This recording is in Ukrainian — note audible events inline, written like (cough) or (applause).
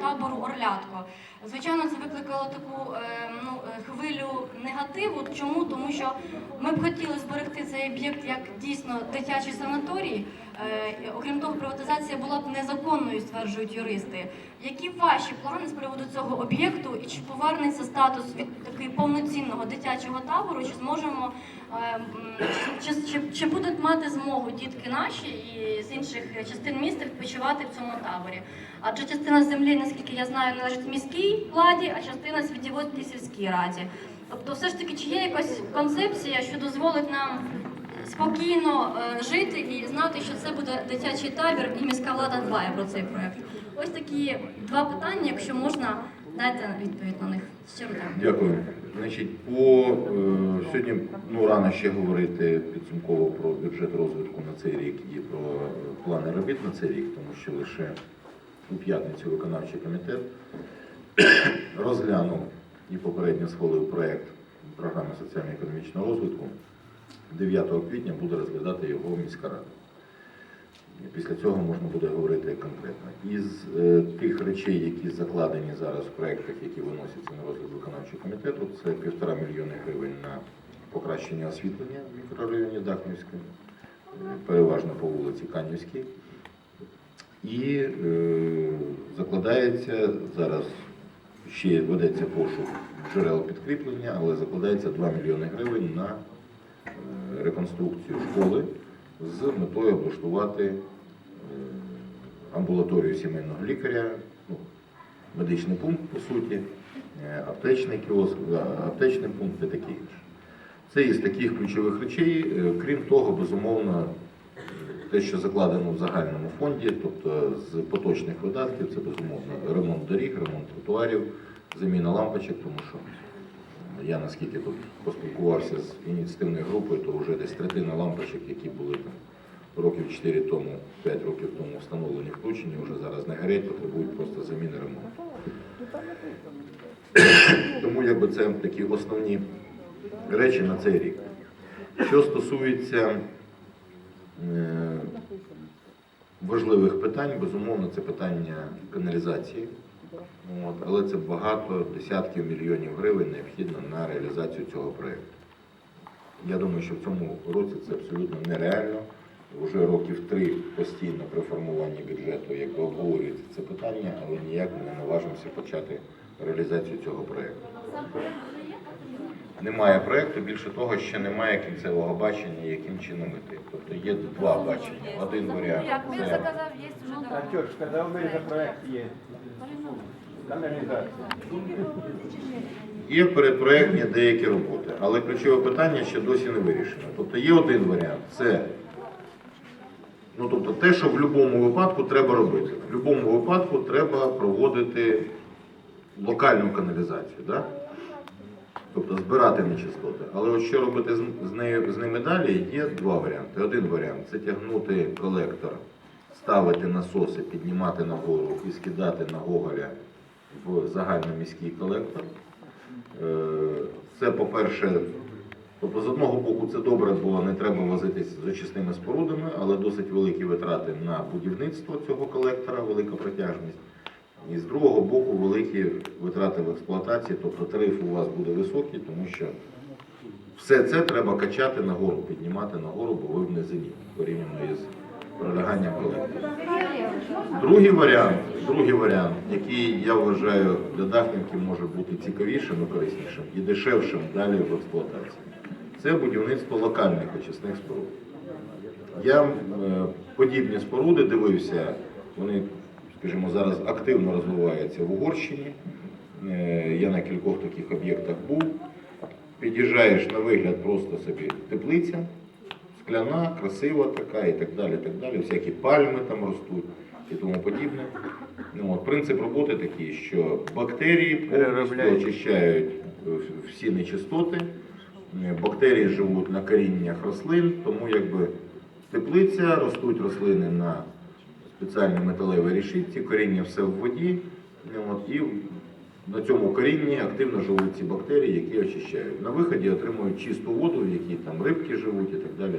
табору Орлятко. Звичайно, це викликало таку е, ну, е, хвилю негативу. Чому? Тому що ми б хотіли зберегти цей об'єкт як дійсно дитячий санаторій. Е, окрім того, приватизація була б незаконною, стверджують юристи. Які ваші плани з приводу цього об'єкту і чи повернеться статус від такої повноцінного дитячого табору? Чи зможемо е, чи, чи, чи будуть мати змогу дітки наші і з інших частин міста відпочивати в цьому таборі? Адже частина землі, наскільки я знаю, належить міській владі, а частина Світіводській сільській раді. Тобто, все ж таки, чи є якась концепція, що дозволить нам спокійно е, жити і знати, що це буде дитячий табір, і міська влада дбає про цей проект. Ось такі два питання, якщо можна, дайте відповідь на них. Щиро дякую. Значить, по е, сьогодні ну рано ще говорити підсумково про бюджет розвитку на цей рік і про е, плани робіт на цей рік, тому що лише у п'ятницю виконавчий комітет (coughs) розглянув і попередньо схвалив проект програми соціально-економічного розвитку. 9 квітня буде розглядати його міська рада. Після цього можна буде говорити конкретно. Із е, тих речей, які закладені зараз в проєктах, які виносяться на розгляд виконавчого комітету, це півтора мільйони гривень на покращення освітлення в мікрорайоні Дахнівське, е, переважно по вулиці Канівській. І е, закладається зараз ще ведеться пошук джерел підкріплення, але закладається 2 мільйони гривень на реконструкцію школи з метою облаштувати е, амбулаторію сімейного лікаря, ну, медичний пункт, по суті, е, аптечний кіоск, аптечний пункт і таке інше. Це із таких ключових речей. Е, Крім того, безумовно, те, що закладено в загальному фонді, тобто з поточних видатків, це безумовно ремонт доріг, ремонт тротуарів, заміна лампочок, тому що я наскільки тут поспілкувався з ініціативною групою, то вже десь третина лампочок, які були там років 4 тому, 5 років тому встановлені, включені, вже зараз не горять, потребують просто заміни ремонту. Тому якби це такі основні речі на цей рік. Що стосується е, важливих питань, безумовно, це питання каналізації. От, але це багато десятків мільйонів гривень необхідно на реалізацію цього проєкту. Я думаю, що в цьому році це абсолютно нереально. Вже років три постійно при формуванні бюджету якби обговорюється це питання, але ніяк ми не наважимося почати реалізацію цього проєкту. Немає проєкту, більше того, ще немає кінцевого бачення, яким чином іти. Тобто є два бачення. Один варіант Як він заказав, є вже давно. Артем, когда у меня проект есть. Є передпроектні деякі роботи, але ключове питання ще досі не вирішено. Тобто є один варіант це ну, тобто те, що в будь-якому випадку треба робити. В будь-якому випадку треба проводити локальну каналізацію. Да? Тобто збирати нечистоти. Але от що робити з, нею, з ними далі, є два варіанти. Один варіант це тягнути колектор, ставити насоси, піднімати нагору і скидати на Гоголя в загальноміський колектор. Е, Це, по-перше, тобто з одного боку це добре, бо не треба возитись з очисними спорудами, але досить великі витрати на будівництво цього колектора, велика протяжність. І з другого боку великі витрати в експлуатації, тобто тариф у вас буде високий, тому що все це треба качати нагору, піднімати нагору, бо ви в низині порівняно із проляганням колектора. Другий варіант, другий варіант, який я вважаю для Дахнівки може бути цікавішим і кориснішим і дешевшим далі в експлуатації. Це будівництво локальних очисних споруд. Я е, подібні споруди дивився, вони, скажімо, зараз активно розвиваються в Угорщині. Е, Я на кількох таких об'єктах був. Під'їжджаєш на вигляд просто собі теплиця, скляна, красива така і так далі. так далі. Всякі пальми там ростуть і тому подібне. Ну, от, принцип роботи такий, що бактерії повністю очищають е, всі нечистоти. Е, Бактерії живуть на коріннях рослин, тому якби теплиця, ростуть рослини на спеціальній металевій решітці, коріння все в воді. Ну, От, і на цьому корінні активно живуть ці бактерії, які очищають. На виході отримують чисту воду, в якій там рибки живуть і так далі.